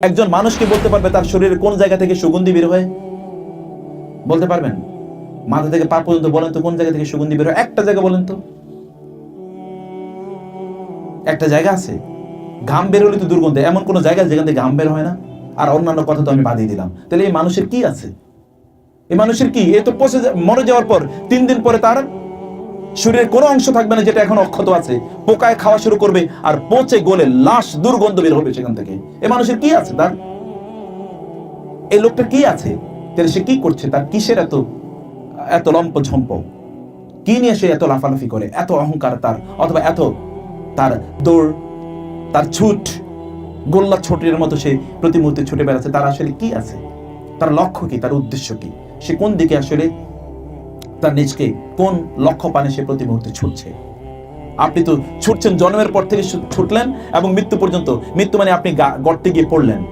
একজন মানুষ কি বলতে পারবে তার শরীরের কোন জায়গা থেকে সুগন্ধি বের হয়? বলতে পারবেন? মাথা থেকে পা পর্যন্ত বলেন তো, কোন জায়গা থেকে সুগন্ধি বের হয়? একটা জায়গা বলেন তো। একটা জায়গা আছে। ঘাম বের হলে তো দুর্গন্ধ, এমন কোন জায়গা যেখান থেকে ঘাম বের হয় না? আর অন্যান্য কথা তো আমি বাদিয়ে দিলাম। তাহলে এই মানুষের কি আছে? এই মানুষের কি? এ তো পচে মরে যাওয়ার পর, তিন দিন পরে তার শরীরের কোনো অংশ থাকবে না যেটা এখন অক্ষত আছে। পোকায় খাওয়া শুরু করবে আর পচে গলে লাশ, দুর্গন্ধ বের হবে সেখান থেকে। এ মানুষের কি আছে তার? এই লোকটা কি আছে? তাহলে সে কি করছে? তার কিসের এত এত লম্প ঝম্প? কি নিয়ে সে এত লাফালাফি করে? এত অহংকার তার, অথবা এত তার দৌড়, তার ছুট, গোল্লা ছোটের মতো সে প্রতি মুহূর্তে ছুটে বেড়াচ্ছে। তার আসলে কি আছে? তার লক্ষ্য কি? তার উদ্দেশ্য কি? সে কোন দিকে আসলে তার নিজকে কোন লক্ষ্য পানে সে প্রতি মুহূর্তে ছুটছে? আপনি তো ছুটছেন, জন্মের পর থেকে ছুটলেন এবং মৃত্যু পর্যন্ত। মৃত্যু মানে আপনি গর্তে গিয়ে পড়লেন।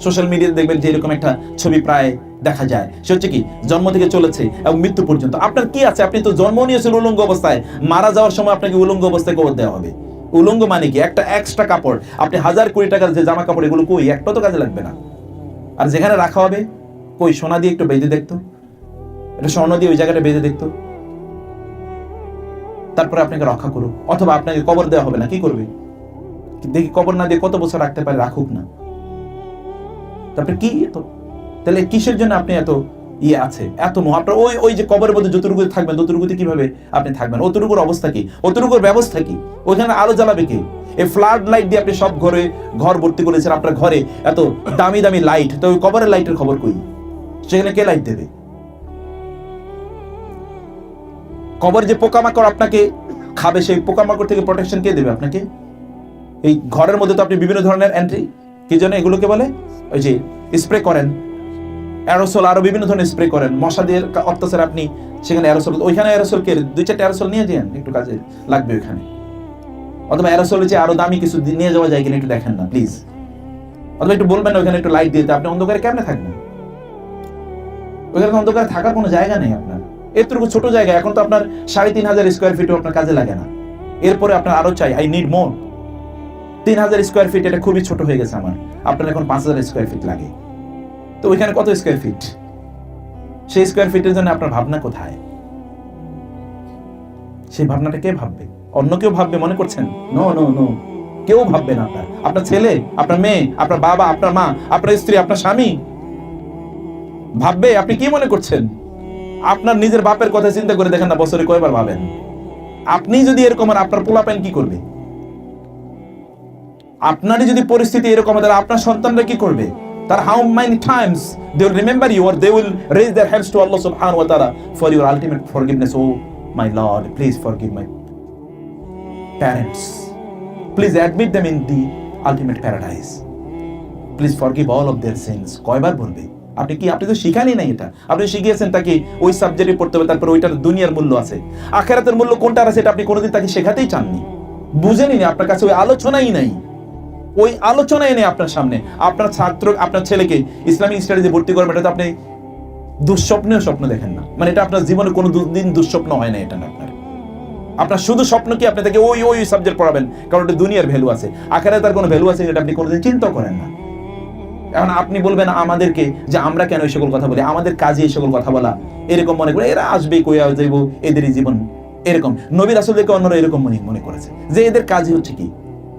সোশ্যাল মিডিয়াতে দেখবেন যে এরকম একটা ছবি প্রায় দেখা যায়। সে হচ্ছে কি, জন্ম থেকে চলেছে এবং মৃত্যু পর্যন্ত। আপনার কি আছে? আপনি তো জন্ম নিয়েছেন উলঙ্গ অবস্থায়। মারা যাওয়ার সময় আপনাকে উলঙ্গ অবস্থায় কবর দেওয়া হবে। উলঙ্গ মানে কি? একটা এক্সট্রা কাপড়। আপনি হাজার কোটি টাকার যে জামা কাপড়, এগুলো কই? একটা তো কাজে লাগবে না। আর যেখানে রাখা হবে, কই? সোনা দিয়ে একটু বেঁধে দেখতো। এটা স্বর্ণ দিয়ে ওই জায়গাটা বেঁধে দেখতো। তারপরে আপনাকে রক্ষা করুক। অথবা আপনাকে কবর দেওয়া হবে না, কি করবে? দেখি কবর না দিয়ে কত বছর রাখতে পারে, রাখুক না। তারপরে কি এত? তাহলে কিসের জন্য আপনি এত ইয়ে আছে? এত মোহ আপনার ওই ওই যে কবরের মধ্যে যতটুকুতে থাকবেন, ততটুকুতে কীভাবে আপনি থাকবেন? অতটুকুর অবস্থা কি? অতটুকুর ব্যবস্থা কি? ওইখানে আলো জ্বালাবে কি? এই ফ্লাড লাইট দিয়ে আপনি সব ঘরে ঘর ভর্তি করেছেন, আপনার ঘরে এত দামি দামি লাইট তো ওই কবরের লাইটের খবর কই? সেখানে কে লাইট দেবে? কবর যে পোকামাকড় আপনাকে খাবে, সেই পোকামাকড় থেকে প্রোটেকশন কে দেবে আপনাকে? এই ঘরের মধ্যে তো আপনি বিভিন্ন ধরনের এন্ট্রি কি জন্য এগুলোকে বলে? ওই যে স্প্রে করেন। অ্যারোসল আরও বিভিন্ন ধরনের স্প্রে করেন। মশা দিয়ে কা- অত্যাচার আপনি সেখানে অ্যারোসল ওইখানে অ্যারোসল কে দুই চারটে অ্যারোসল নিয়ে যান, একটু কাজে লাগবে ওইখানে। অথবা অ্যারোসলের যে আরও দামি কিছু নিয়ে যাওয়া যায় কিনা একটু দেখেন না প্লিজ অথবা একটু বলবেন ওইখানে একটু লাইট দিতে আপনি অন্ধকারে কেমনে থাকবেন? ওইখানে অন্ধকারে থাকার কোনো জায়গা নেই আপনার। এতটুকু ছোট জায়গা, এখন তো আপনার সাড়ে তিন হাজার স্কোয়ার ফিটও আপনার কাজে লাগে না। এরপরে আপনার আরও চাই আই নিড মোর তিন হাজার স্কোয়ার ফিট এটা খুবই ছোট হয়ে গেছে আমার। আপনার এখন পাঁচ হাজার স্কোয়ার ফিট লাগে। তো ওইখানে কত স্কোয়ার ফিট সেই স্কোয়ার ফিটের জন্য আপনার ভাবনা কোথায়? সেই ভাবনাটা কে ভাববে? অন্য কেউ ভাববে, মনে করছেন? নো নো নো কেউ ভাববে না আপনার। আপনার ছেলে, আপনার মেয়ে, আপনার বাবা, আপনার মা, আপনার স্ত্রী, আপনার স্বামী। ভাববে, আপনি কি মনে করছেন? আপনার নিজের বাপের কথা চিন্তা করে দেখেন না বছরে কয়বার ভাবেন? আপনি যদি এরকম হন, আপনার পোলাপেন কি করবে? আপনারই যদি পরিস্থিতি এরকম তাহলে আপনার সন্তানরা কি করবে? তার how many times they will remember you or they will raise their hands to Allah সুবহানাহু ওয়া তাআলা for your ultimate forgiveness O my lord please forgive my parents please admit them in the ultimate paradise please forgive all of their sins কয়বার বলবে? আপনি কি, আপনি তো শিখানি নাই এটা। আপনি শিখিয়েছেন তাকে ওই সাবজেক্টে পড়তে হবে, তারপর ওইটার দুনিয়ার মূল্য আছে। আখেরাতের মূল্য কোনটা আছে এটা আপনি কোনোদিন তাকে শেখাতেই চাননি। বুঝেনি আপনার কাছে ওই আলোচনাই নাই। ওই আলোচনাই নেই আপনার সামনে। আপনার ছাত্র, আপনার ছেলেকে ইসলামিক স্টাডিজে ভর্তি করবেন এটা তো আপনি দুঃস্বপ্নেও স্বপ্ন দেখেন না। মানে এটা আপনার জীবনে কোনো দিন দুঃস্বপ্ন হয় না এটা না আপনার। আপনার শুধু স্বপ্ন কি আপনি তাকে ওই ওই সাবজেক্ট পড়াবেন? কারণ এটা দুনিয়ার ভ্যালু আছে। আখেরাতে তার কোনো ভ্যালু আছে এটা আপনি কোনোদিন চিন্তা করেন না। এখন আপনি বলবেন আমাদেরকে যে আমরা কেন এই সকল কথা বলি? আমাদের কাজে এই সকল কথা বলা। এরকম মনে করে, এরা আসবে কইয়া যাইব? এদেরই জীবন। এরকম। নবীর আসলদেরকে অন্যরা এরকম মনে মনে করেছে। যে এদের কাজই হচ্ছে কি?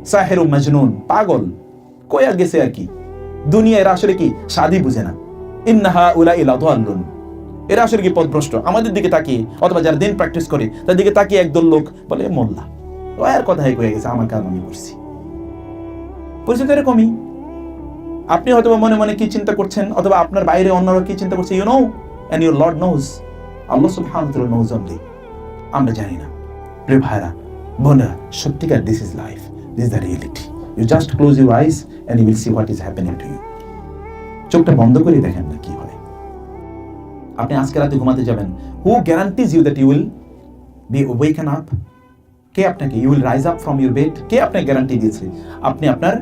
সাহেরু মাজনুন, পাগল। কইয়া গেছে আর কি? দুনিয়া, এরা আসলে কি? সাদি বুঝে না। ইন্নাহা উলা ইলা দাল্লুন এরা আসলে কি পথভ্রষ্ট আমাদের দিকে তাকিয়ে, অথবা যারা দিন প্র্যাকটিস করে তার দিকে তাকিয়ে একদল লোক বলে, মোল্লা। ও আর কথাই কয়ে গেছে, আমার কাজ আমি করছি পরিস্থিতি এরকমই। আপনি হয়তো মনে মনে কি চিন্তা করছেন, অথবা আপনার বাইরে অন্যরা কি চিন্তা করছে you know and your lord knows Allah তাআলা নোজ অনলি আমরা জানি না। প্রিয় ভাইরা বোনেরা, সত্যিকার this is life this the reality you just close your eyes and you will see what is happening to you চোখটা বন্ধ করে দেখেন না কি হয়। আপনি আজকে রাতে ঘুমাতে যাবেন। Who guarantees you that you will be awaken up কে আপনাকে you will rise up from your bed কে আপনাকে গ্যারান্টি দিয়েছে? আপনি আপনার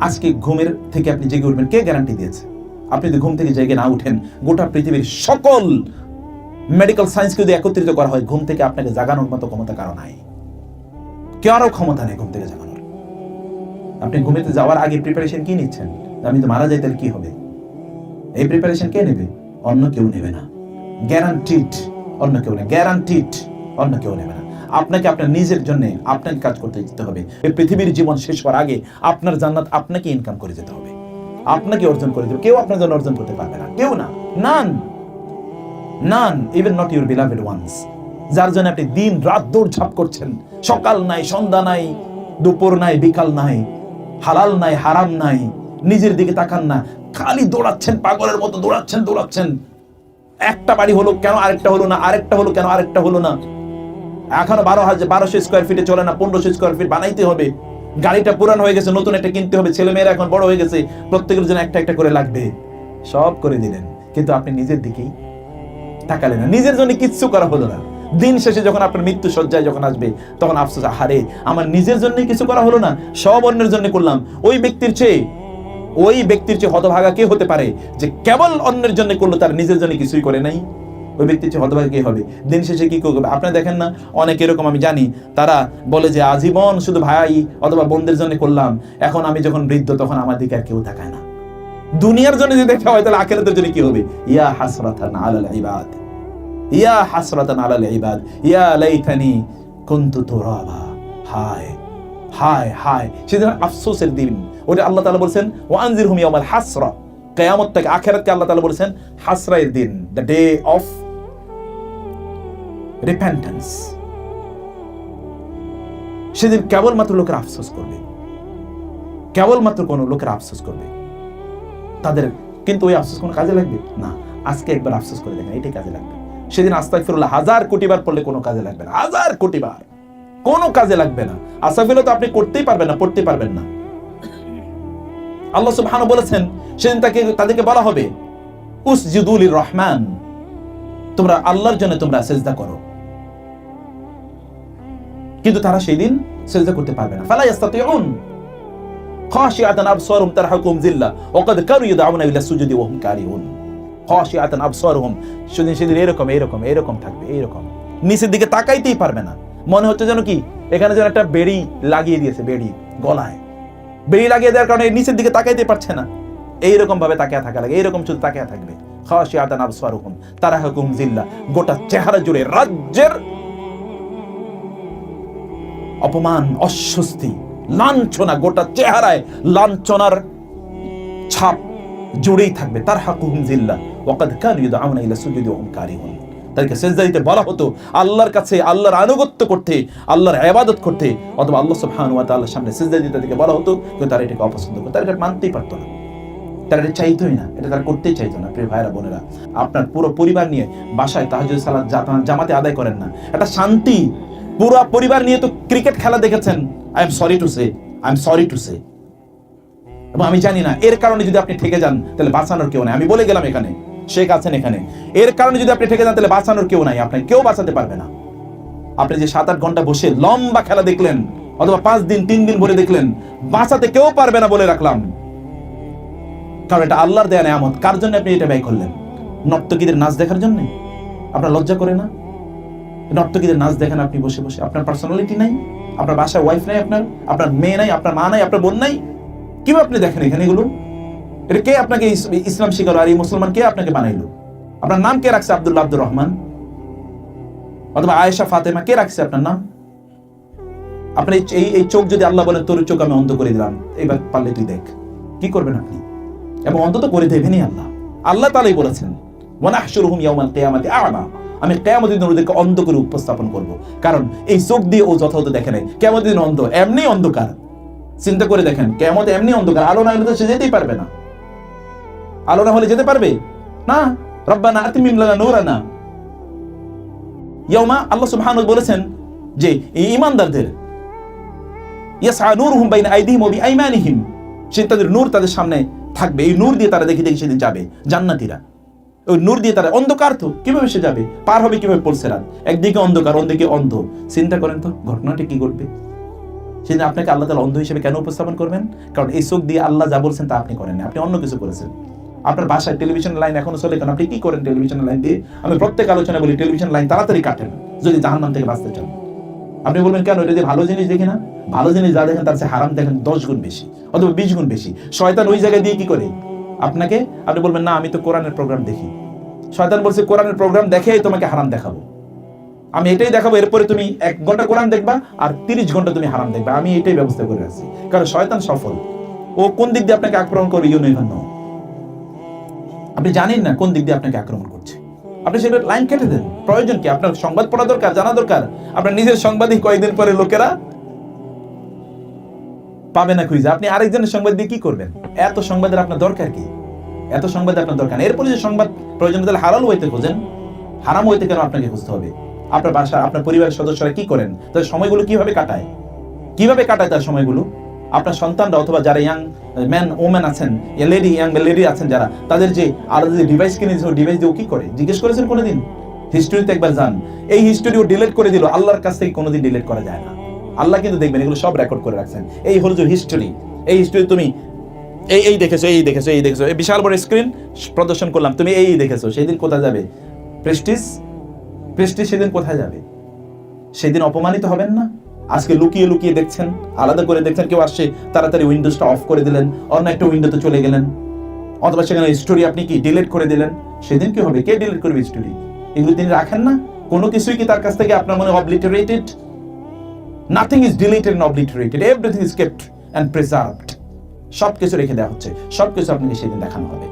আজকে ঘুমের থেকে আপনি জেগে উঠবেন। কে গ্যারান্টি দিয়েছে? আপনি যদি ঘুম থেকে জেগে না উঠেন, গোটা পৃথিবীর সকল মেডিকেল সায়েন্সকে যদি একত্রিত করা হয়, ঘুম থেকে আপনাকে জাগানোর মতো ক্ষমতা কারও নাই। কারও ক্ষমতা নেই ঘুম থেকে জাগানোর। আপনি ঘুমেতে যাওয়ার আগে প্রিপারেশন কি নিচ্ছেন? আমি তো মারা যাই তাহলে কি হবে? এই প্রিপারেশন কে নেবে? অন্য কেউ নেবে না। গ্যারান্টিড অন্য কেউ নেই গ্যারান্টিড অন্য কেউ নেবে না। আপনাকে আপনার নিজের জন্য আপনাকে কাজ করতে যেতে হবে। এই পৃথিবীর জীবন শেষ হওয়ার আগে আপনার জান্নাত আপনাকে ইনকাম করে যেতে হবে। আপনাকে অর্জন করে দেবে কেউ আপনার জন্য অর্জন করতে পারবে না। কেউ না। None none even not your beloved ones যার জন্য আপনি দিন রাত দৌড় ঝাপ করছেন। সকাল নাই, সন্ধ্যা নাই, দুপুর নাই, বিকাল নাই, হালাল নাই, হারাম নাই, নিজের দিকে তাকান না। খালি দৌড়াচ্ছেন, পাগলের মতো দৌড়াচ্ছেন দৌড়াচ্ছেন। একটা বাড়ি হলো কেন আরেকটা হলো না, আরেকটা হলো কেন আরেকটা হলো না? এখনও বারো হাজার, বারোশো স্কোয়ার ফিটে চলে না, পনেরোশো স্কোয়ার ফিট বানাইতে হবে। গাড়িটা পুরান হয়ে গেছে, নতুন একটা কিনতে হবে, ছেলে মেয়েরা এখন বড় হয়ে গেছে, প্রত্যেকের জন্য একটা একটা করে লাগবে। সব করে দিলেন, কিন্তু আপনি নিজের দিকেই তাকালেন না। নিজের জন্য কিচ্ছু করা হলো না। দিন শেষে যখন আপনার মৃত্যু সজ্জায় যখন আসবে, তখন আফসোস হারে আমার নিজের জন্য কিছু করা হলো না, সব অন্যের জন্য করলাম। ওই ব্যক্তির চেয়ে, ওই ব্যক্তির চেয়ে হতভাগা কে হতে পারে যে কেবল অন্যের জন্য করল, তার নিজের জন্য কিছুই করে নাই? ওই ব্যক্তির চেয়ে হতভাগা হবে? দিন শেষে কি করবে? আপনারা দেখেন না, অনেক এরকম আমি জানি। তারা বলে যে, আজীবন শুধু ভাই অথবা বোনদের জন্য করলাম। এখন আমি যখন বৃদ্ধ, তখন আমার দিকে আর কেউ তাকায় না। দুনিয়ার জন্য যদি দেখা হয়, তাহলে আখেরাতের জন্য কি হবে? ইয়া হাসরাতান আলাল ইবাদ। ইয়া হাসরাতান আলাল ইবাদ। ইয়া লাইতানি কুনতু তুরাবা। হায় হায় হায়। সেদিন আফসোসের দিন। ওটা আল্লাহ তাআলা বলেন ওয়া আনজিরহুম ইয়াউমাল হাসরা। কিয়ামত থেকে আখিরাতকে আল্লাহ তাআলা বলেছেন হাসরায়ের দিন দ্য ডে অফ রিপেন্টেন্স সেদিন কেবলমাত্র লোকের আফসোস করবে। কেবলমাত্র কোনো লোকের আফসোস করবে। তাদের কিন্তু ওই আফসোস কোনো কাজে লাগবে? না, আজকে একবার আফসোস করে দেখেন, এটাই কাজে লাগবে। সেদিন আস্তাগফিরুল্লাহ হাজার কোটিবার পড়লে কোনো কাজে লাগবে না। হাজার কোটিবার কোনো কাজে লাগবে না। আস্তাগফিরুল্লাহ তো আপনি করতেই পারবেন না, পড়তে পারবেন না। আল্লাহ সুবহানাহু বলেছেন, সেদিন তাকে, তাদেরকে বলা হবে উসজুদুল রহমান। তোমরা আল্লাহর জন্য তোমরা সেজদা করো। কিন্তু তারা সেই দিন সেজদা করতে পারবে না। ফালা ইয়াস্তাতিউন। খাশিআতান আবসারুহুম ইয়াদউনা ইলা সুজুদি ওয়া হুম আবসারুহুম, সেদিন সেদিন এরকম এরকম এরকম থাকবে, এরকম। নিচের দিকে তাকাইতেই পারবে না। মনে হচ্ছে যেন কি, এখানে যেন একটা বেড়ি লাগিয়ে দিয়েছে, বেড়ি গলায়। বেড়ি লাগিয়ে দেওয়ার কারণে নিচের দিকে তাকাইতে পারছে না। এইরকম ভাবে তাকিয়ে থাকা লাগে, এইরকম শুধু তাকিয়ে থাকবে। খাশিআতান আবসারুহুম তারহাকুম জিল্লা গোটা চেহারা জুড়ে রাজ্যের অপমান, অস্বস্তি, লাঞ্ছনা, গোটা চেহারায় লাঞ্ছনার ছাপ জুড়েই থাকবে। তার হাকুহুম জিল্লা ইলা সুজুদি তাদেরকে বলা হতো আল্লাহর কাছে, আল্লাহর আনুগত্য করতে, আল্লাহর করতে, অথবা আল্লাহ ওয়া তাআলার সামনে সেজদা দিতে তাদেরকে বলা হতো, কিন্তু তারা এটাকে অপছন্দ করতো। তারা এটা মানতেই পারতো না। তারা এটা চাইতোই না। এটা তারা করতেই চাইতো না, প্রিয় ভাইরা বোনেরা। আপনার পুরো পরিবার নিয়ে বাসায় তাহাজুদ সালাত জামাতে আদায় করেন না। একটা শান্তি পুরো পরিবার নিয়ে তো ক্রিকেট খেলা দেখেছেন। I am sorry to say I am sorry to say এবং আমি জানি না, এর কারণে যদি আপনি ঠেকে যান, তাহলে বাঁচানোর কেউ নাই। আমি বলে গেলাম এখানে, শেখ আছেন এখানে। এর কারণে যদি আপনি ঠেকে যান, তাহলে বাঁচানোর কেউ নাই। আপনাকে কেউ বাঁচাতে পারবে না। আপনি যে সাত আট ঘণ্টা বসে লম্বা খেলা দেখলেন, অথবা পাঁচ দিন, তিন দিন ভরে দেখলেন, বাঁচাতে কেউ পারবে না বলে রাখলাম। কারণ এটা আল্লাহর দেয়া নেয়ামত। কার জন্য আপনি এটা ব্যয় করলেন? নর্তকীদের নাচ দেখার জন্য? আপনার লজ্জা করে না? নর্তকীদের নাচ দেখেন আপনি বসে বসে। আপনার পার্সোনালিটি নাই, আপনার বাসায় ওয়াইফ নাই আপনার আপনার মেয়ে নাই, আপনার মা নাই, আপনার বোন নাই। কীভাবে আপনি দেখেন এখানে এগুলো? এটা কে আপনাকে ইসলাম শিখালো আর এই মুসলমান কে আপনাকে বানাইলো? আপনার নাম কে রাখছে আব্দুল্লাহ আব্দুর রহমান? অথবা আয়েশা, ফাতেমা, কে রাখছে আপনার নাম? আপনার এই- এই চোখ যদি আল্লাহ বলেন তোর চোখ আমি অন্ধ করে দিলাম, এবার পারলে তুই দেখ। কি করবেন আপনি? এবং অন্তত করে দেবেনই আল্লাহ। আল্লাহ তালাই বলেছেন ওয়ানাহশুরুহুম ইয়াউমাল কিয়ামাতি আ'মা। আমি কিয়ামতের দিন ওদেরকে অন্ধ করে উপস্থাপন করব। কারণ এই চোখ দিয়ে ও যথাযথ দেখে নাই। কিয়ামতের দিন অন্ধ, এমনি অন্ধকার। চিন্তা করে দেখেন কেমন এমনি অন্ধকার। আলো না হলে সে যেতেই পারবে না। আলো না হলে যেতে পারবে? না। রব্বানা আতিমিম লানা আল্লাহ সুবহানাহু বলেছেন যে, এই বিআইমানিহিম। সে তাদের নূর তাদের সামনে থাকবে। এই নূর দিয়ে তারা দেখে দেখে সেদিন যাবে। জান্নাতীরা। ওই নূর দিয়ে তারা অন্ধকার তো, কীভাবে সে যাবে? পার হবে কীভাবে পড়ছে রাত? একদিকে অন্ধকার, অন্যদিকে অন্ধ। চিন্তা করেন তো, ঘটনাটি কি ঘটবে? সেদিন আপনাকে আল্লাহ তালা অন্ধ হিসেবে কেন উপস্থাপন করবেন? কারণ এই চোখ দিয়ে আল্লাহ যা বলছেন তা আপনি করেন। আপনি অন্য কিছু করেছেন। আপনার বাসায় টেলিভিশন লাইন এখনও চলে কেন? আপনি কি করেন টেলিভিশন লাইন দিয়ে? আমি প্রত্যেক আলোচনা বলি টেলিভিশন লাইন তাড়াতাড়ি কাটেন, যদি জাহান্নাম থেকে বাঁচতে চান। আপনি বলবেন, কেন? এটা যে ভালো জিনিস দেখি না? ভালো জিনিস যা দেখেন, তার চেয়ে হারাম দেখেন দশ গুণ বেশি, অথবা বিশ গুণ বেশি। শয়তান ওই জায়গায় দিয়ে কি করে? আপনাকে? আপনি বলবেন, না, আমি তো কোরআনের প্রোগ্রাম দেখি। শয়তান বলছে, কোরআনের প্রোগ্রাম দেখেই তোমাকে হারাম দেখাবো। আমি এটাই দেখাবো, এরপরে তুমি এক ঘণ্টা কোরআন দেখবা আর তিরিশ ঘণ্টা তুমি হারাম দেখবা। আমি এটাই ব্যবস্থা করে রাখছি। কারণ শয়তান সফল। ও কোন দিক দিয়ে আপনাকে আক্রমণ করবে ইউ নেভার আপনি জানেন না কোন দিক দিয়ে আপনাকে আক্রমণ করছে। আপনি সেটা লাইন কেটে দেন। প্রয়োজন কি? আপনার সংবাদ পড়া দরকার, জানা দরকার? আপনার নিজের সংবাদই কয়েকদিন পরে লোকেরা পাবে না খুঁজে আপনি আরেকজনের সংবাদ দিয়ে কি করবেন? এত সংবাদের আপনার দরকার কি? এত সংবাদ আপনার দরকার। এরপরে যে সংবাদ প্রয়োজন তাহলে হালাল হইতে খোঁজেন। হারাম হইতে কেন আপনাকে খুঁজতে হবে? আপনার বাসা আপনার পরিবারের সদস্যরা কি করেন? তাদের সময়গুলো কীভাবে কাটায়? কীভাবে কাটায় তার সময়গুলো? আপনার সন্তানরা অথবা যারা ইয়াং ম্যান ওম্যান আছেন লেডি ইয়াং লেডি আছেন যারা তাদের যে আলাদা যে ডিভাইস কিনে দিয়েছে ডিভাইস দিয়ে কি করে? জিজ্ঞেস করেছেন কোনোদিন? হিস্টোরিতে একবার যান। এই হিস্টোরি ও ডিলিট করে দিল। আল্লাহর কাছ থেকে কোনোদিন ডিলিট করা যায় না। আল্লাহ কিন্তু দেখবেন এগুলো সব রেকর্ড করে রাখছেন। এই হলো যে হিস্টোরি এই হিস্টোরি তুমি এই এই দেখেছ এই দেখেছ এই দেখেছ, এই বিশাল বড় স্ক্রিন প্রদর্শন করলাম। তুমি এই দেখেছ সেই দিন কোথায় যাবে? প্রেস্টিজ প্রেস্টিজ সেদিন কোথায় যাবে? সেদিন অপমানিত হবেন না? আজকে লুকিয়ে লুকিয়ে দেখছেন, আলাদা করে দেখছেন, কেউ আসছে, তাড়াতাড়ি উইন্ডোজটা অফ করে দিলেন, অন্য একটা উইন্ডোতে চলে গেলেন। অথবা সেখানে স্টোরি আপনি কি ডিলিট করে দিলেন? সেদিন কি হবে? কে ডিলিট করবে স্টোরি এগুলো তিনি রাখেন না? কোনো কিছুই কি তার কাছ থেকে আপনার মনে obliterated nothing is deleted and obliterated everything is kept and preserved সব কিছু রেখে দেওয়া হচ্ছে। সব কিছু আপনাকে সেদিন দেখানো হবে।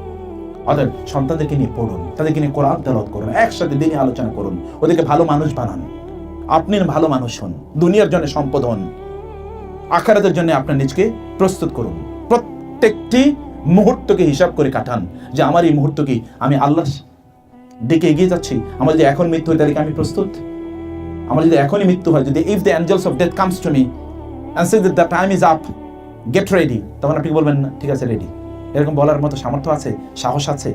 অতএব সন্তানদেরকে নিয়ে পড়ুন। তাদেরকে নিয়ে কোরআন তেলাওয়াত করুন। একসাথে দিনে আলোচনা করুন। ওদেরকে ভালো মানুষ বানান। আপনি ভালো মানুষ হন। দুনিয়ার জন্য সম্পদ হন। আখারাতের জন্য আপনার নিজকে প্রস্তুত করুন। প্রত্যেকটি মুহূর্তকে হিসাব করে কাটান যে আমার এই মুহূর্ত কি আমি আল্লাহ দিকে এগিয়ে যাচ্ছি? আমার যদি এখন মৃত্যু হয় তাহলে আমি প্রস্তুত? আমার যদি এখনই মৃত্যু হয়, যদি if the angels of death comes to me and say the time is up get ready তখন আপনি বলবেন? না, ঠিক আছে রেডি এরকম বলার মতো সামর্থ্য আছে? সাহস আছে?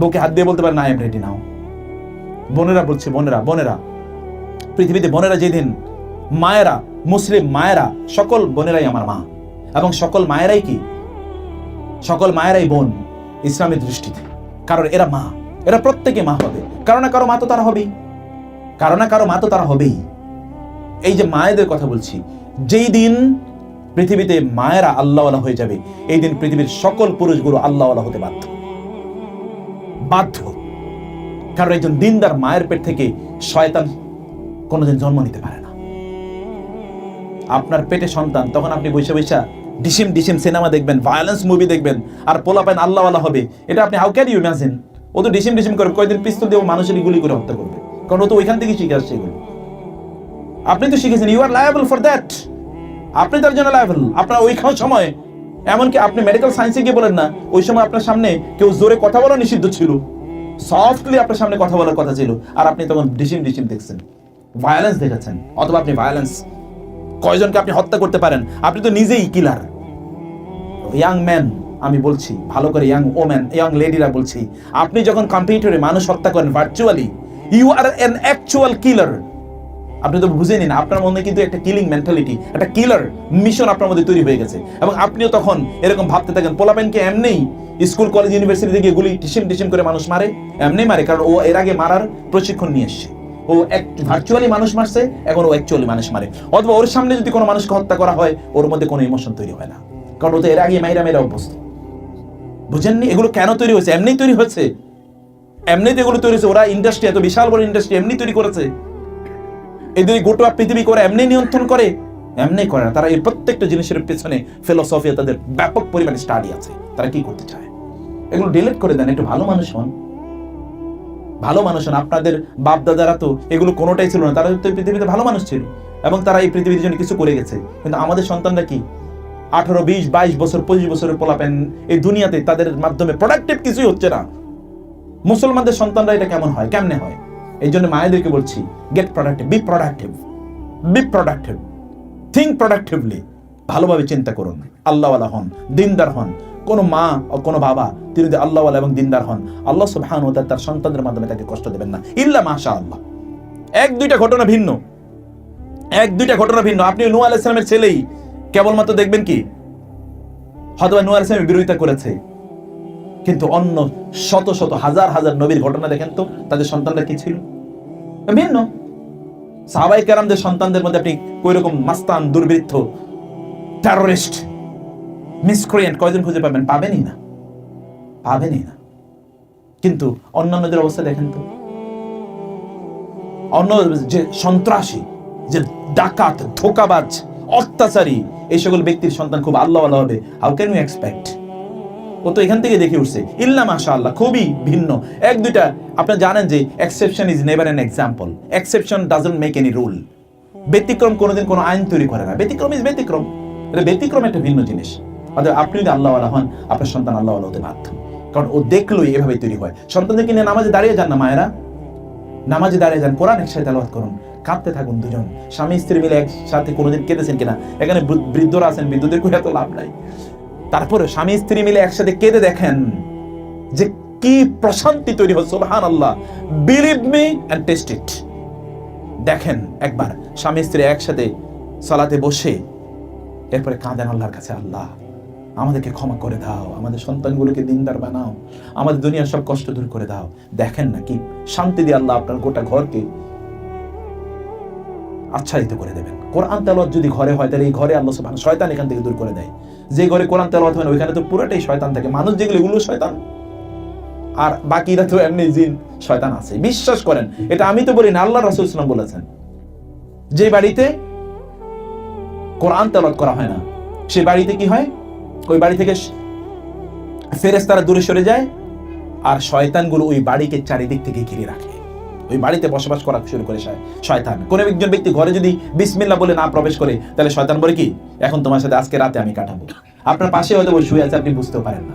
বউকে হাত দিয়ে বলতে পারেন, না আই এম রেডি নাও বোনেরা বলছে, বোনেরা বোনেরা, পৃথিবীতে বোনেরা যেদিন মায়েরা, মুসলিম মায়েরা, সকল বোনেরাই আমার মা এবং সকল মায়েরাই কি? সকল মায়েরাই বোন ইসলামের দৃষ্টিতে। কারণ এরা মা, এরা প্রত্যেকে মা হবে। কারণ না কারও মা তো তারা হবেই। কারও না কারও মা তো তারা হবেই। এই যে মায়েদের কথা বলছি, যেই দিন পৃথিবীতে মায়েরা আল্লাহওয়ালা হয়ে যাবে, এই দিন পৃথিবীর সকল পুরুষগুলো আল্লাহওয়ালা হতে বাধ্য। বাধ্য। কারণ একজন দিনদার মায়ের পেট থেকে শয়তান কোনোদিন জন্ম নিতে পারে না। আপনার পেটে সন্তান, তখন আপনি বৈশা বৈশা ডিসিম ডিসিম সিনেমা দেখবেন ভায়োলেন্স মুভি দেখবেন, আর পোলা পাইন আল্লাহওয়ালা হবে। এটা আপনি হাউ ক্যান ইউ ইমাজিন ও তো ডিসিম ডিসিম করবে কয়েকদিন পিস্তল দিয়ে মানুষের গুলি করে হত্যা করবে। কারণ ও তো ওইখান থেকে শিখে আসছে আপনি তো শিখেছেন you are liable for that আপনি তার জন্য লায়াবল আপনার ওইখান সময়, এমনকি আপনি মেডিকেল সায়েন্সে গিয়ে বলেন না, ওই সময় আপনার সামনে কেউ জোরে কথা বলা নিষিদ্ধ ছিল। সফটলি আপনার সামনে কথা বলার কথা ছিল। আর আপনি তখন ডিসিম ডিসিম দেখছেন। ভায়োলেন্স দেখেছেন অথবা আপনি ভায়োলেন্স কয়জনকে আপনি হত্যা করতে পারেন। আপনি তো নিজেই কিলার ইয়াং ম্যান আমি বলছি, ভালো করে ইয়াং ওম্যান ইয়াং লেডিরা বলছি, আপনি যখন কম্পিউটারে মানুষ হত্যা করেন virtually you are an actual killer আপনি তো বুঝে নিন আপনার মধ্যে কিন্তু একটা কিলিং মেন্টালিটি একটা কিলার মিশন আপনার মধ্যে তৈরি হয়ে গেছে। এবং আপনিও তখন এরকম ভাবতে থাকেন, পোলাপেনকে এমনি স্কুল কলেজ ইউনিভার্সিটিতে গিয়ে গুলি টিসিম টিসিম করে মানুষ মারে? এমনি মারে, কারণ ও এর আগে মারার প্রশিক্ষণ নিয়ে এসছে। ও এক ভার্চুয়ালি মানুষ মারছে, এখন ও অ্যাকচুয়ালি মানুষ মারে। অথবা ওর সামনে যদি কোনো মানুষকে হত্যা করা হয়, ওর মধ্যে কোনো ইমোশন তৈরি হয় না। কারণ ও তো এর আগে মাইরা মেরা অভ্যস্ত। বুঝেননি? এগুলো কেন তৈরি হয়েছে? এমনি তৈরি হয়েছে। এমনিতে এগুলো তৈরি হয়েছে, ওরা ইন্ডাস্ট্রি এত বিশাল বড় ইন্ডাস্ট্রি এমনি তৈরি করেছে। এদের গোটা পৃথিবী করে এমনি নিয়ন্ত্রণ করে, এমনি করে না। তারা এই প্রত্যেকটা জিনিসের পেছনে ফিলোসফি তাদের ব্যাপক পরিমাণে স্টাডি আছে। তারা কি করতে চায়? এগুলো ডিলিট করে দেন, একটু ভালো মানুষ হন। ভালো মানুষ হন। আপনাদের বাপ দাদারা তো এগুলো কোনোটাই ছিল না। তারা তো পৃথিবীতে ভালো মানুষ ছিল। এবং তারা এই পৃথিবীর জন্য কিছু করে গেছে। কিন্তু আমাদের সন্তানরা কি? আঠারো, বিশ, বাইশ বছর, পঁচিশ বছরের পোলাপেন এই দুনিয়াতে তাদের মাধ্যমে প্রোডাক্টিভ কিছুই হচ্ছে না। মুসলমানদের সন্তানরা এটা কেমন হয়? কেমনে হয়? এই জন্য মায়েদেরকে বলছি get productive be productive be productive think productively ভালোভাবে চিন্তা করুন। আল্লাহওয়ালা হন, দিনদার হন। কোনো মা ও কোনো বাবা, তিনি যদি আল্লাহওয়ালা এবং দিনদার হন, আল্লাহ সুবহান ও তার সন্তানদের মাধ্যমে তাকে কষ্ট দেবেন না। ইল্লা মাশা আল্লাহ এক দুইটা ঘটনা ভিন্ন। এক দুইটা ঘটনা ভিন্ন। আপনি নূহ আলাইহিস সালামের ছেলেই কেবলমাত্র দেখবেন কি? হয়তো নূহ আলাইহিস সালামের বিরোধিতা করেছে। কিন্তু অন্য শত শত হাজার হাজার নবীর ঘটনা দেখেন তো, তাদের সন্তানরা কি ছিল? ভিন্ন। সাহাবাই কারামদের সন্তানদের মধ্যে আপনি কই রকম মাস্তান, দুর্বৃত্ত টেরোরিস্ট মিসক্রিয়েন্ট কয়জন খুঁজে পাবেন? পাবেনই না। পাবেনই না। কিন্তু অন্যান্যদের অবস্থা দেখেন তো। অন্য যে সন্ত্রাসী, যে ডাকাত, ধোকাবাজ, অত্যাচারী, এই সকল ব্যক্তির সন্তান খুব আল্লাহ হবে। হাউ ক্যান ইউ এক্সপেক্ট ও তো এখান থেকে দেখে উঠছে। ইল্লা মাশা আল্লাহ খুবই ভিন্ন। এক দুইটা আপনি জানেন যে exception is never an example exception doesn't make any rule ব্যতিক্রম কোনোদিন কোনো আইন তৈরি করে না। ব্যতিক্রম ইজ ব্যতিক্রম। এটা ব্যতিক্রম একটা ভিন্ন জিনিস। অর্থাৎ আপনি যদি আল্লাহ হন, আপনার সন্তান আল্লাহ হতে বাধ্য। কারণ ও দেখলোই এভাবে তৈরি হয়। সন্তানদেরকে নিয়ে নামাজে দাঁড়িয়ে যান না মায়েরা। নামাজে দাঁড়িয়ে যান কোরআন একসাথে তেলাওয়াত করুন। কাঁদতে থাকুন দুজন। স্বামী স্ত্রী মিলে একসাথে কোনোদিন কেঁদেছেন কিনা? এখানে বৃদ্ধরা আছেন, বৃদ্ধদের কোনো এত লাভ নাই। তারপরে স্বামী স্ত্রী মিলে একসাথে কেঁদে দেখেন যে কি প্রশান্তি তৈরি হয় সুবহান Allah believe me and test it দেখেন একবার স্বামী স্ত্রী একসাথে সালাতে বসে, এরপরে কাঁদেন আল্লাহর কাছে, আল্লাহ, আমাদেরকে ক্ষমা করে দাও, আমাদের সন্তানগুলোকে দিনদার বানাও, আমাদের দুনিয়ার সব কষ্ট দূর করে দাও। দেখেন না কি শান্তি দিয়ে আল্লাহ আপনার গোটা ঘরকে আচ্ছাদিত করে দেবেন। কোরআন তেলাওয়াত যদি ঘরে হয়, তাহলে এই ঘরে আল্লাহ সুবহানাহু শয়তান এখান থেকে দূর করে দেয়। যে ঘরে কোরআন তেলাওয়াত হয় না, ওইখানে তো পুরোটাই শয়তান থাকে। মানুষ যেগুলো, এগুলো শয়তান। আর বাকিরা তো এমনি জিন, শয়তান আছে। বিশ্বাস করেন, এটা আমি তো বলি না আল্লাহ রাসূল ওয়াসাল্লাম বলেছেন। যে বাড়িতে কোরআন তেলাওয়াত করা হয় না, সে বাড়িতে কি হয়? ওই বাড়ি থেকে ফেরেশতারা দূরে সরে যায়, আর শয়তানগুলো ওই বাড়িকে চারিদিক থেকে ঘিরে রাখে। ওই বাড়িতে বসবাস করা শুরু করে শয়তান। কোনো একজন ব্যক্তি ঘরে যদি বিসমিল্লাহ বলে না প্রবেশ করে, তাহলে শয়তান বলে কি? এখন তোমার সাথে আজকে রাতে আমি কাটাবো। আপনার পাশে হয়তো শুয়ে আছে, আপনি বুঝতেও পারেন না।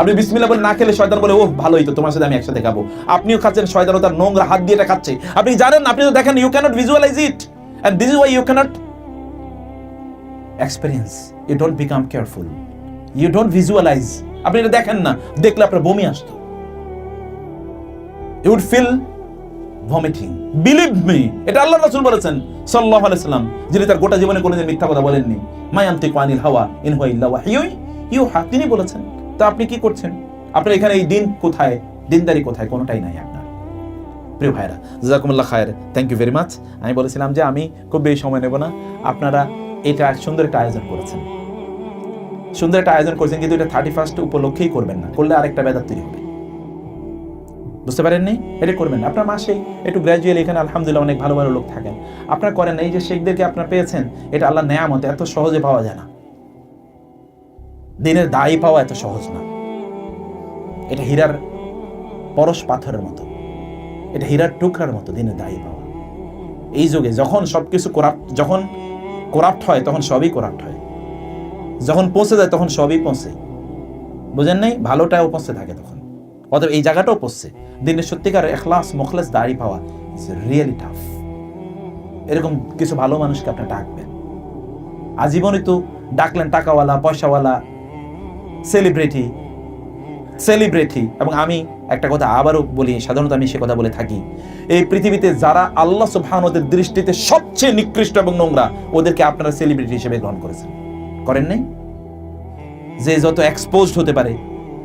আপনি বিসমিল্লাহ বলে না খেলে শয়তান বলে ও ভালোই তো, তোমার সাথে আমি একসাথে খাব। আপনিও খাচ্ছেন, শয়তানও তার নোংরা হাত দিয়ে খাচ্ছে। আপনি জানেন আপনি তো দেখেন you can't visualise it and this why you can't experience you don't become careful you don't visualise আপনি এটা দেখেন না, দেখলে আপনার বমি আসতো। You would feel vomiting believe me এটা আল্লাহ রাসূল বলেছেন সাল্লাল্লাহু আলাইহি সাল্লাম, যিনি তার গোটা জীবনে কোনোদিন মিথ্যা কথা বলেননি। মায়ান্তিক আনিল হাওয়া, ইন হুয়া ওয়াহয়ুন ইউহা, তিনি বলেছেন, তো আপনি কি করছেন? আপনার এখানে এই দিন কোথায়? দিনদারি কোথায়? কোনোটাই নাই আপনার। প্রিয় ভাইরা জাজাকুমুল্লাহ খায়ের থ্যাংক ইউ ভেরি মাচ আমি বলেছিলাম যে আমি খুব বেশি সময় নেব না। আপনারা এটা সুন্দর একটা আয়োজন করেছেন। সুন্দর একটা আয়োজন করেছেন, কিন্তু এটা থার্টি ফার্স্ট উপলক্ষেই করবেন না। করলে আরেকটা বেদাত তৈরি হবে। বুঝতে পারেননি? এটা করবেন আপনার মাসে একটু গ্র্যাজুয়ালি এখানে আলহামদুলিল্লাহ অনেক ভালো ভালো লোক থাকেন। আপনার করেন এই যে শেখদেরকে আপনার পেয়েছেন, এটা আল্লাহ নেয়ামত, এত সহজে পাওয়া যায় না। দিনের দায়ী পাওয়া এত সহজ না। এটা হীরার পরশ পাথরের মতো। এটা হীরার টুকরার মতো দিনের দায়ী পাওয়া। এই যুগে যখন সবকিছু করাপ্ট যখন করাপ্ট হয়, তখন সবই করাপ্ট হয়। যখন পৌঁছে যায়, তখন সবই পৌঁছে। বুঝেন নাই? ভালোটাও পৌঁছে থাকে তখন। অতএব এই জায়গাটাও পৌঁছছে দিনের সত্যিকার এখলাস, মুখলাস, দাড়ি পাওয়া ইজ রিয়েলি টাফ এরকম কিছু ভালো মানুষকে আপনি ডাকবেন। আজীবনই তো ডাকলেন টাকাওয়ালা, পয়সাওয়ালা সেলিব্রিটি সেলিব্রিটি এবং আমি একটা কথা আবারও বলি, সাধারণত আমি সে কথা বলে থাকি। এই পৃথিবীতে যারা আল্লাহ সুবহানদের দৃষ্টিতে সবচেয়ে নিকৃষ্ট এবং নোংরা, ওদেরকে আপনারা সেলিব্রিটি হিসেবে গ্রহণ করেছেন। করেন নাই? যে যত এক্সপোজড হতে পারে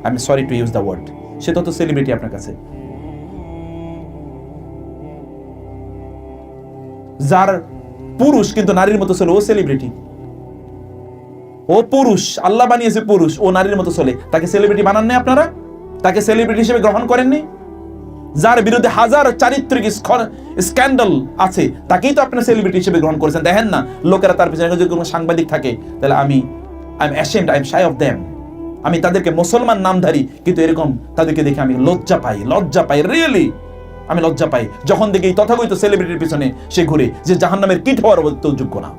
আমি sorry to use the word সে তত সেলিব্রিটি আপনার কাছে। যার পুরুষ কিন্তু নারীর মতো চলে, ও সেলিব্রিটি ও পুরুষ, আল্লাহ বানিয়েছে পুরুষ, ও নারীর মতো চলে। তাকে সেলিব্রিটি বানান নাই আপনারা? তাকে সেলিব্রিটি হিসেবে গ্রহণ করেননি যার বিরুদ্ধে হাজার চারিত্রিক স্ক্যান্ডাল আছে, তাকেই তো আপনার সেলিব্রিটি হিসেবে গ্রহণ করেছেন। দেখেন না, লোকেরা তার পিছনে যদি কোনো সাংবাদিক থাকে, তাহলে আমি I am ashamed I am shy of them আমি তাদেরকে মুসলমান নামধারী, কিন্তু এরকম তাদেরকে দেখে আমি লজ্জা পাই লজ্জা পাই রিয়েলি আমি লজ্জা পাই। যখন দেখি এই তথাকথিত সেলিব্রিটির পিছনে সে ঘুরে, যে জাহান্নামের কিট হওয়ার তো যোগ্য না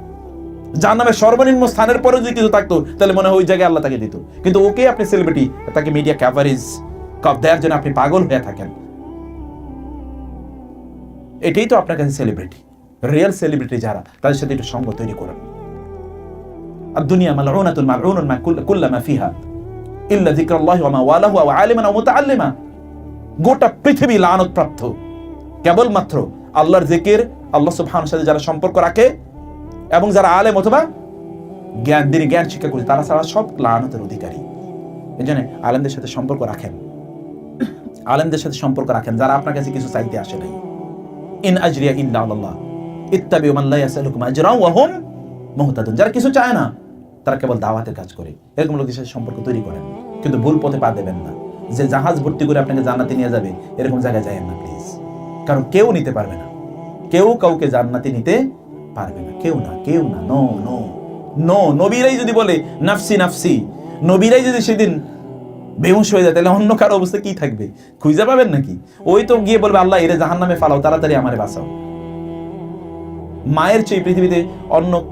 যার নামে সর্বনিম্ন স্থানের পরে যদি কিছু থাকতো, তাহলে মনে হয় ওই জায়গায় আল্লাহ তাকে দিত। কিন্তু ওকে আপনি সেলিব্রিটি তাকে মিডিয়া ক্যাভারেজ কপ দেওয়ার জন্য আপনি পাগল হয়ে থাকেন। এটাই তো আপনার কাছে সেলিব্রিটি রিয়েল সেলিব্রিটি যারা, তাদের সাথে একটু সঙ্গ তৈরি করেন। আর দুনিয়া মালউনাতুন মালউনুন মা কুল কুল্লামা ফিহা। ইল্লা যিকরাল্লাহি ওয়া ওয়ালাহু ওয়া আলিমান মুতাআল্লিমা। গোটা পৃথিবী কেবলমাত্র আল্লাহর জিকির, আল্লাহ সুবহানাহু সাথে যারা সম্পর্ক রাখে এবং যারা আলেম অথবা জ্ঞান, দিনে জ্ঞান শিক্ষা করে তারা ছাড়া সব লানতের অধিকারী। এই জন্য আলেমদের সাথে সম্পর্ক রাখেন। আলেমদের সাথে সম্পর্ক রাখেন। যারা আপনার কাছে কিছু চাইতে আসে নাই। ইন আজরিয়া ইল্লা আল্লাহ ইত্তাবিউ মান লা ইয়াসালুকুম আজরাও ওয়া হুম মুহতাদুন। যারা কিছু চায় না তারা কেবল দাওয়াতের কাজ করে। এরকম লোকের সাথে সম্পর্ক তৈরি করেন। কিন্তু ভুল পথে পা দেবেন না। যে জাহাজ ভর্তি করে আপনাকে জান্নাতে নিয়ে যাবে, এরকম জায়গায় যায়েন না প্লিজ কারণ কেউ নিতে পারবে না। কেউ কাউকে জান্নাতে নিতে পারবে না। কেউ না কেউ না নো নো নো নবীরাই যদি বলে, নাফসি নাফসি, নবীরাই যদি সেদিন বেহুশ হয়ে যায়, তাহলে অন্য কারও অবস্থা কি থাকবে? খুঁজে পাবেন নাকি? ওই তো গিয়ে বলবে, আল্লাহ, এরে জাহান নামে ফালাও, তাড়াতাড়ি আমারে বাঁচাও। মায়ের চেয়ে পৃথিবীতে অন্য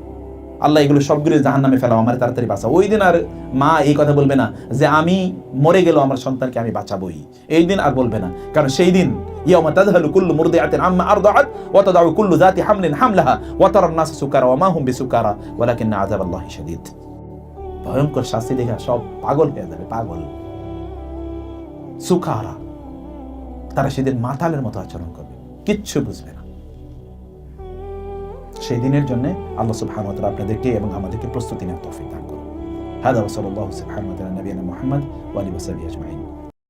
আল্লাহ এগুলো সবগুলো জাহান নামে ফেলাও আমার তাড়াতাড়ি বাঁচাও ওই দিন আর মা এই কথা বলবে না যে আমি মরে গেল আমার সন্তানকে আমি বাঁচাবোই এই দিন আর বলবে না কারণ সেই দিন ইয়াউমা তাযহালু কুল্লু মুরদিআতিন আম্মা আরদাআত ওয়া তাদাউ কুল্লু যাতি হামলিন হামলাহা ওয়া তারা الناس সুকারা ওয়া মা হুম বিসুকারা ওয়ালাকিন্না আযাবাল্লাহি শাদীদ ভয়ঙ্কর শাস্তি দেখে সব পাগল হয়ে যাবে পাগল সুকারা তারা সেদিন মাতালের মতো আচরণ করবে কিচ্ছু বুঝবে না সেই দিনের জন্য আল্লাহ সুবহানাহু ওয়া আপনাদেরকে এবং আমাদেরকে প্রস্তুতি নেওয়ার তৌফিক দান করুন। হাদা ওয়া সাল্লাল্লাহু সুবহানাহু ওয়া তাআলা নবিয়ানা মুহাম্মদ ওয়া